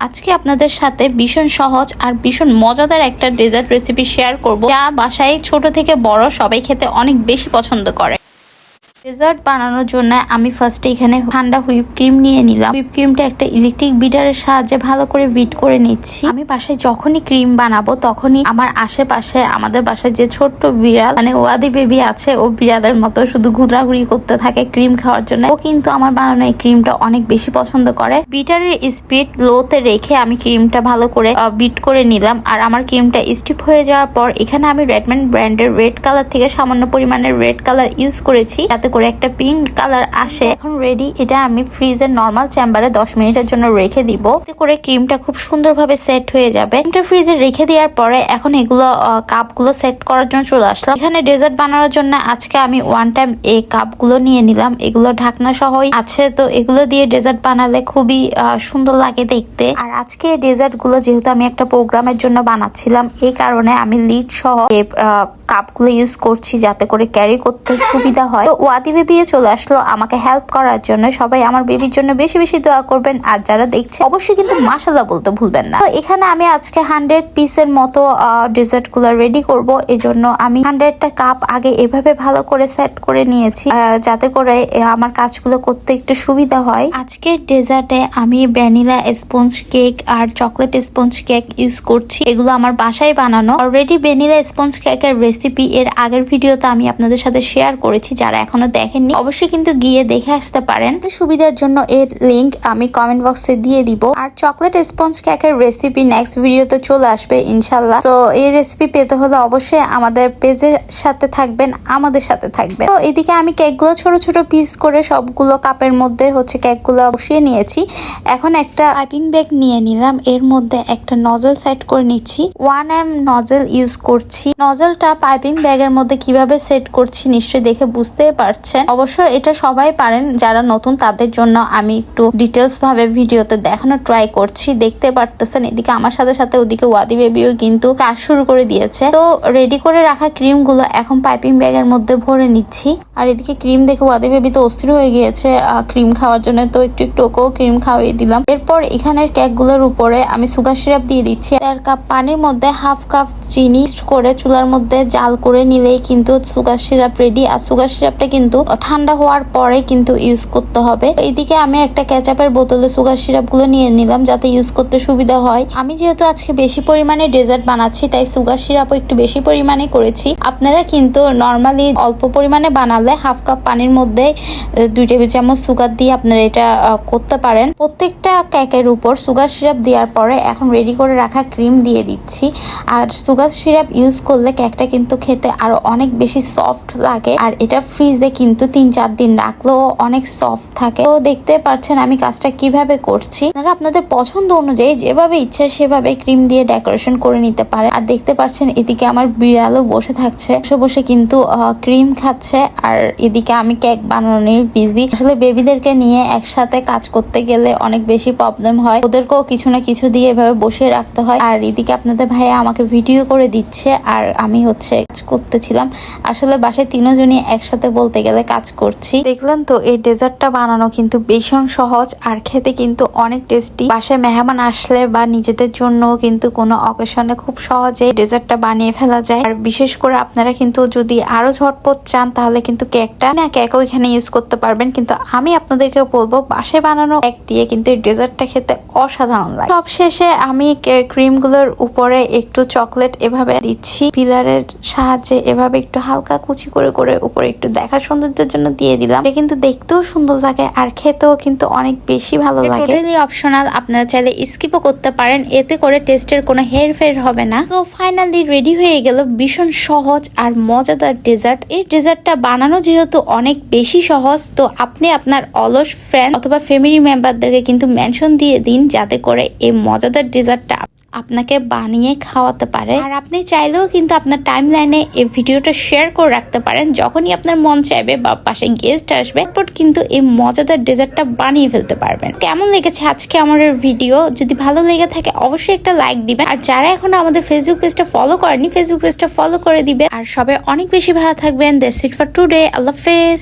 আজকে আপনাদের সাথে ভীষণ সহজ আর ভীষণ মজাদার একটা ডেজার্ট রেসিপি শেয়ার করব যা বাসায় ছোট থেকে বড় সবাই খেতে অনেক বেশি পছন্দ করে। ডেজার্ট বানানোর জন্য আমি ফার্স্টে এখানে ঠান্ডা হুইপ ক্রিম নিয়ে নিলাম। হুইপ ক্রিমটা একটা ইলেকট্রিক বিটারের সাহায্যে ভালো করে বিট করে নিচ্ছি। আমি বাসায় যখনই ক্রিম বানাবো, তখনই আমার আশেপাশে, আমাদের বাসায় যে ছোট্ট বিড়াল মানে ওয়াদি বেবি আছে, ও বিড়ালের মতো শুধু ঘুরাঘুরি করতে থাকে ক্রিম খাওয়ার জন্য। ও কিন্তু আমার বানানো এই ক্রিমটা অনেক বেশি পছন্দ করে। বিটারের স্পিড লোতে রেখে আমি ক্রিমটা ভালো করে বিট করে নিলাম। আর আমার ক্রিমটা স্টিপ হয়ে যাওয়ার পর, এখানে আমি রেডম্যান ব্র্যান্ডের রেড কালার থেকে সামান্য পরিমাণের রেড কালার ইউজ করেছি। যাতে করে একটা পিঙ্ক কালার আসে, এখন রেডি এটা আমি ফ্রিজের নর্মাল চেম্বারে দশ মিনিটের জন্য রেখে দিব। এতে করে ক্রিমটা খুব সুন্দরভাবে সেট হয়ে যাবে। ক্রিমটা ফ্রিজে রেখে দেওয়ার পরে এখন এগুলো কাপগুলো সেট করার জন্য চলে আসলাম। এখানে ডেজার্ট বানানোর জন্য আজকে আমি ওয়ান টাইম এই কাপগুলো নিয়ে নিলাম। এগুলো ঢাকনা সহই আছে, তো এগুলো দিয়ে ডেজার্ট বানালে খুবই সুন্দর লাগে দেখতে। আর আজকে ডেজার্টগুলো যেহেতু আমি একটা প্রোগ্রামের জন্য বানাচ্ছিলাম, এই কারণে আমি লিড সহ কাপগুলো ইউজ করছি যাতে করে ক্যারি করতে সুবিধা হয়। তো ওয়াদি বেবি চলে আসলো, আমাকে হেল্প করার জন্য সবাই আমার বেবির জন্য বেশি বেশি দোয়া করবেন, আর যারা দেখছে, অবশ্যই কিন্তু মাসাল্লাহ বলতে ভুলবেন না। তো এখানে আমি আজকে হান্ড্রেড পিসের মতো ডেজার্টগুলো রেডি করব এই জন্য আমি হান্ড্রেডটা কাপ আগে এভাবে ভালো করে সেট করে নিয়েছি যাতে করে আমার কাজগুলো করতে একটু সুবিধা হয়। আজকের ডেজার্টে আমি ভ্যানিলা স্পঞ্জ কেক আর চকলেট স্পঞ্জ কেক ইউজ করছি, এগুলো আমার বাসায় বানানো। অলরেডি ভ্যানিলা স্পঞ্জ কেকের রেসিপি এর আগের ভিডিওতে আমি আপনাদের সাথে শেয়ার করেছি, যারা এখনও দেখেননি, অবশ্যই কিন্তু গিয়ে দেখে আসতে পারেন। সুবিধার জন্য এর লিংক আমি কমেন্ট বক্সে দিয়ে দিব। আর চকলেট স্পঞ্জ কেকের রেসিপি নেক্সট ভিডিওতে চলে আসবে ইনশাল্লাহ তো এই রেসিপি পেতে হলে অবশ্যই আমাদের পেজের সাথে থাকবেন, আমাদের সাথে থাকবেন। তো এদিকে আমি কেকগুলো ছোট ছোট পিস করে সবগুলো কাপের মধ্যে হচ্ছে কেকগুলো বসিয়ে নিয়েছি। এখন একটা পাইপিং ব্যাগ নিয়ে নিলাম। এর মধ্যে একটা নজল সেট করে নিচ্ছি। ওয়ান এম নজল ইউজ করছি। নজলটা পাইপিং ব্যাগের মধ্যে কীভাবে সেট করছি নিশ্চয়ই দেখে বুঝতেই পারছেন। অবশ্য এটা সবাই পারেন, যারা নতুন তাদের জন্য আমি একটু ডিটেলস ভাবে ভিডিওতে দেখানোর ট্রাই করছি। দেখতে পারতেছেন, এদিকে আমার সাথে সাথে ওদিকে ওয়াদি বেবিও কিন্তু কাজ শুরু করে দিয়েছে। তো রেডি করে রাখা ক্রিমগুলো এখন পাইপিং ব্যাগের মধ্যে ভরে নিচ্ছি। আর এদিকে ক্রিম দেখে ওয়াদি বেবি তো অস্থির হয়ে গিয়েছে ক্রিম খাওয়ার জন্য তো একটু ওকেও ক্রিম খাওয়িয়ে দিলাম। এরপর এখানের কেকগুলোর উপরে আমি সুগার সিরাপ দিয়ে দিচ্ছি। এক কাপ পানির মধ্যে হাফ কাপ চিনি করে চুলার মধ্যে জাল করে নিলেই কিন্তু সুগার সিরাপ রেডি আর সুগার সিরাপটা কিন্তু ঠান্ডা হওয়ার পরে কিন্তু ইউজ করতে হবে। এইদিকে আমি একটা কেচাপের বোতলে সুগার সিরাপগুলো নিয়ে নিলাম যাতে ইউজ করতে সুবিধা হয়। আমি যেহেতু আজকে বেশি পরিমাণে ডেজার্ট বানাচ্ছি, তাই সুগার সিরাপও একটু বেশি পরিমাণে করেছি। আপনারা কিন্তু নর্মালি অল্প পরিমাণে বানালে হাফ কাপ পানির মধ্যে দুই টেবিল চামচ সুগার দিয়ে আপনারা এটা করতে পারেন। প্রত্যেকটা কেকের উপর সুগার সিরাপ দেওয়ার পরে এখন রেডি করে রাখা ক্রিম দিয়ে দিচ্ছি। আর সুগার সিরাপ ইউজ করলে কেকটা কিন্তু খেতে আরও অনেক বেশি সফট লাগে। আর এটা ফ্রিজে কিন্তু তিন চার দিন রাখলেও অনেক সফট থাকে। তো দেখতে পাচ্ছেন আমি কাজটা কীভাবে করছি। আপনারা আপনাদের পছন্দ অনুযায়ী যেভাবে ইচ্ছা সেভাবে ক্রিম দিয়ে ডেকোরেশন করে নিতে পারে আর দেখতে পাচ্ছেন এদিকে আমার বিড়ালও বসে থাকছে। বসে বসে কিন্তু ক্রিম খাচ্ছে। আর এদিকে আমি কেক বানানো নিয়ে বিজি আসলে বেবিদেরকে নিয়ে একসাথে কাজ করতে গেলে অনেক বেশি প্রবলেম হয়। ওদেরকেও কিছু না কিছু দিয়ে এভাবে বসিয়ে রাখতে হয়। আর এদিকে আপনাদের ভাইয়া আমাকে ভিডিও করে দিচ্ছে। আর আমি হচ্ছে কাজ করতেছিলাম। আসলে বাসায় তিনজনই একসাথে বলতে গেলে কাজ করছি। দেখলেন তো, এই ডেজার্টটা বানানো কিন্তু ভীষণ সহজ আর খেতে কিন্তু অনেক টেস্টি। বাসায় মেহমান আসলে বা নিজেদের জন্য কিন্তু কোনো অকেশনে খুব সহজে ডেজার্টটা বানিয়ে ফেলা যায়। আর বিশেষ করে আপনারা কিন্তু যদি আরও ঝটপট চান, তাহলে কিন্তু কেকটা না কেকও এখানে ইউজ করতে পারবেন। কিন্তু আমি আপনাদেরকে বলব, বাসায় বানানো কেক দিয়ে কিন্তু এই ডেজার্টটা খেতে অসাধারণ লাগে। সব শেষে আমি ক্রিমগুলোর উপরে একটু চকলেট এভাবে দিচ্ছি। পিলারের সাহায্যে এভাবে একটু হালকা কুচি করে করে উপরে একটু দেখা সৌন্দর্যের জন্য দিয়ে দিলাম। এটা কিন্তু দেখতেও সুন্দর লাগে আর খেতেও কিন্তু অনেক বেশি ভালো লাগে। টোটালি অপশনাল আপনারা চাইলে স্কিপও করতে পারেন এতে করে টেস্টের কোনো হেরফের হবে না। তো ফাইনালি রেডি হয়ে গেল ভীষণ সহজ আর মজাদার ডেজার্ট এই ডেজার্টটা বানানো যেহেতু অনেক বেশি সহজ তো আপনি আপনার অলস ফ্রেন্ড অথবা ফ্যামিলি মেম্বারদেরকে কিন্তু মেনশন দিয়ে দিন যাতে করে এই মজাদার ডেজার্টটা আপনাকে বানিয়ে খাওয়াতে পারে। আর আপনি চাইলেও কিন্তু আপনার টাইম লাইনে এই ভিডিওটা শেয়ার করে রাখতে পারেন। যখনই আপনার মন চাইবে বা পাশে গেস্ট আসবে, তারপর কিন্তু এই মজাদার ডেজার্টটা বানিয়ে ফেলতে পারবেন। কেমন লেগেছে আজকে আমার ভিডিও যদি ভালো লেগে থাকে, অবশ্যই একটা লাইক দিবেন। আর যারা এখনও আমাদের ফেসবুক পেজটা ফলো করেনি ফেসবুক পেজটা ফলো করে দিবেন। আর সবাই অনেক বেশি ভালো থাকবেন। দ্যাটস ইট ফর টুডে আল্লাহ হাফেজ